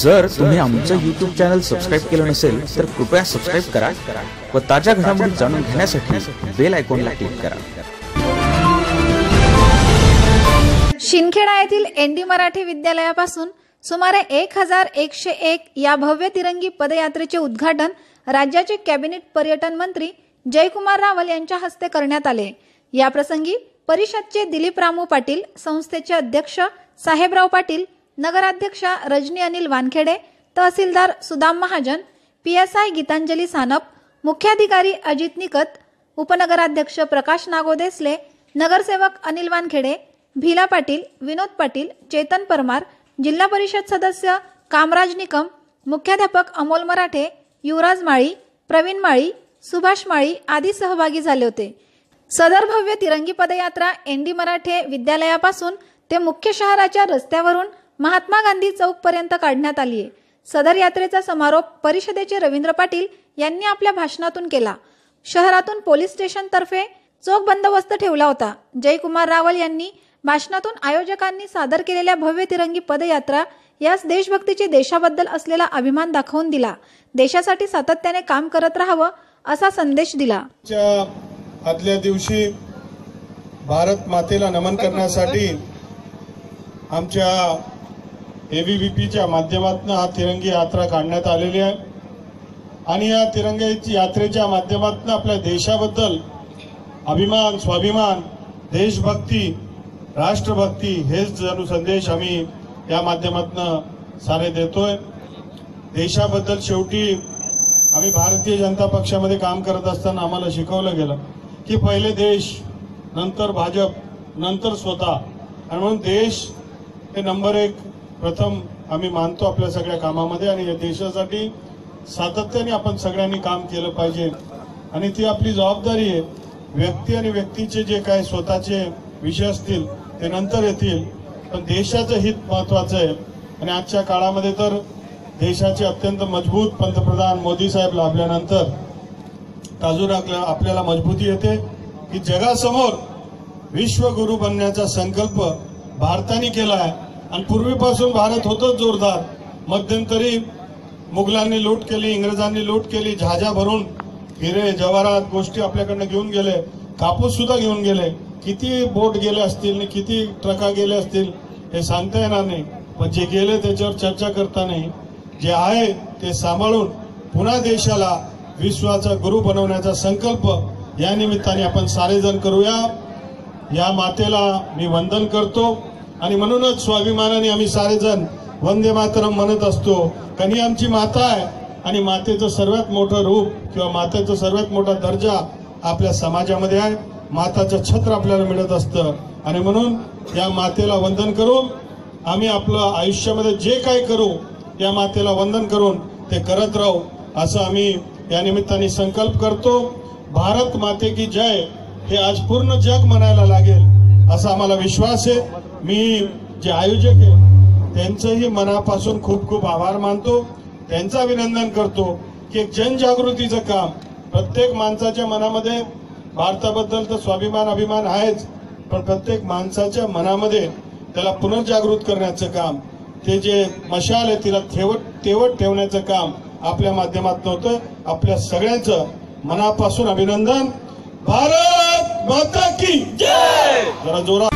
जर तुम्ही आमचं युट्यूब चॅनल सबस्क्राईब केलं नसेल तर कृपया सबस्क्राईब करा व ताज्या घडामोडी जाणून घेण्यासाठी बेल आयकॉनला क्लिक करा. शिंदखेडा येथील एनडी मराठी विद्यालयापासून सुमारे एक हजार एकशे एक या भव्य तिरंगी पदयात्रेचे उद्घाटन राज्याचे कॅबिनेट पर्यटन मंत्री जयकुमार रावल यांच्या हस्ते करण्यात आले. याप्रसंगी परिषदचे दिलीप रामू पाटील संस्थेचे अध्यक्ष साहेबराव पाटील नगराध्यक्षा रजनी अनिल वानखेडे तहसीलदार सुदाम महाजन पीएसआय गीतांजली सानप मुख्याधिकारी अजित निकत उपनगराध्यक्ष प्रकाश नागोदेसले नगरसेवक अनिल वानखेडे भिला पाटील विनोद पाटील चेतन परमार जिल्हा परिषद सदस्य कामराज निकम मुख्याध्यापक अमोल मराठे युवराज माळी प्रवीण माळी सुभाष माळी आदी सहभागी झाले होते. सदर भव्य तिरंगी पदयात्रा एनडी मराठे विद्यालयापासून ते मुख्य शहराच्या रस्त्यावरून महात्मा गांधी चौकपर्यंत काढण्यात आली आहे. सदर यात्रेचा समारोप परिषदेचे रवींद्र पाटील यांनी आपल्या भाषणातून केला. शहरातून पोलीस स्टेशनतर्फे चोख बंदोबस्त ठेवला होता. जयकुमार रावल यांनी भाषणातून आयोजकांनी सादर केलेल्या भव्य तिरंगी पदयात्रा यास देशभक्तीचे देशाबद्दल असलेला अभिमान दाखवून दिला. देशासाठी सातत्याने काम करत राहावं असा संदेश दिला. आदल्या दिवशी भारत मातेला नमन करण्यासाठी आमच्या एव्हीव्हीपीच्या माध्यमातून हा तिरंगी यात्रा काढण्यात आलेली आहे. आणि या तिरंग्याची यात्रेच्या माध्यमातून आपल्या देशाबद्दल अभिमान स्वाभिमान देशभक्ती राष्ट्रभक्ती हेच जणू संदेश आम्ही या माध्यमातून सारे देतोय. देशाबद्दल शेवटी आम्ही भारतीय जनता पक्षामध्ये काम करत असताना आम्हाला शिकवलं गेलं की पहिले देश नंतर भाजप नंतर स्वतः. आणि म्हणून देश हे नंबर एक प्रथम आम्ही मानतो आपल्या सगळ्या कामामध्ये आणि या देशासाठी सातत्याने आपण सगळ्यांनी काम केलं पाहिजे. आणि ती आपली जबाबदारी आहे. व्यक्ती आणि व्यक्तीचे जे काही स्वतःचे विषय असतील ते नंतर येतील. पण देशाचं हित महत्वाचं आहे. आणि आजच्या काळामध्ये तर देशाचे अत्यंत मजबूत पंतप्रधान मोदी साहेब लाभल्यानंतर अजून आपल्या- आपल्याला मजबूती येते की जगासमोर विश्वगुरु बनण्याचा संकल्प भारताने केला आहे. आणि पूर्वीपासून भारत होतच जोरदार. मध्यंतरी मुघलांनी लूट केली इंग्रजांनी लूट केली झाझ्या भरून हिरे जवाहरात गोष्टी आपल्याकडनं घेऊन गेले कापूस सुद्धा घेऊन गेले. किती बोट गेले असतील आणि किती ट्रका गेले असतील हे सांगता येणार नाही. पण जे गेले त्याच्यावर चर्चा करता नाही जे आहे ते सांभाळून पुन्हा देशाला विश्वाचा गुरु बनवण्याचा संकल्प या निमित्ताने आपण सारेजण करूया. या मातेला मी वंदन करतो. आणि म्हणूनच स्वाभिमानाने आम्ही सारेजण वंदे मातरम म्हणत असतो. कनी आमची माता आहे आणि मातेचं सर्वात मोठं रूप किंवा मातेचा सर्वात मोठा दर्जा आपल्या समाजामध्ये आहे. माताचं छत्र आपल्याला मिळत असतं. आणि म्हणून या मातेला वंदन करून आम्ही आपलं आयुष्यामध्ये जे काही करू या मातेला वंदन करून ते करत राहू असं आम्ही या निमित्ताने संकल्प करतो. भारत माते की जय हे आज पूर्ण जग म्हणायला लागेल. असा आम्हाला विश्वास आहे. मी जे आयोजक आहे त्यांचंही मनापासून खूप खूप आभार मानतो. त्यांचं अभिनंदन करतो की एक जनजागृतीचं काम प्रत्येक माणसाच्या मनामध्ये भारताबद्दल तर स्वाभिमान अभिमान आहेच पण प्रत्येक माणसाच्या मनामध्ये त्याला पुनर्जागृत करण्याचं काम ते जे मशाल आहे तिला ठेवट तेवट ठेवण्याचं काम आपल्या माध्यमातून होतं. आपल्या सगळ्यांचं मनापासून अभिनंदन. भारत! माता की जय। जरा जोरा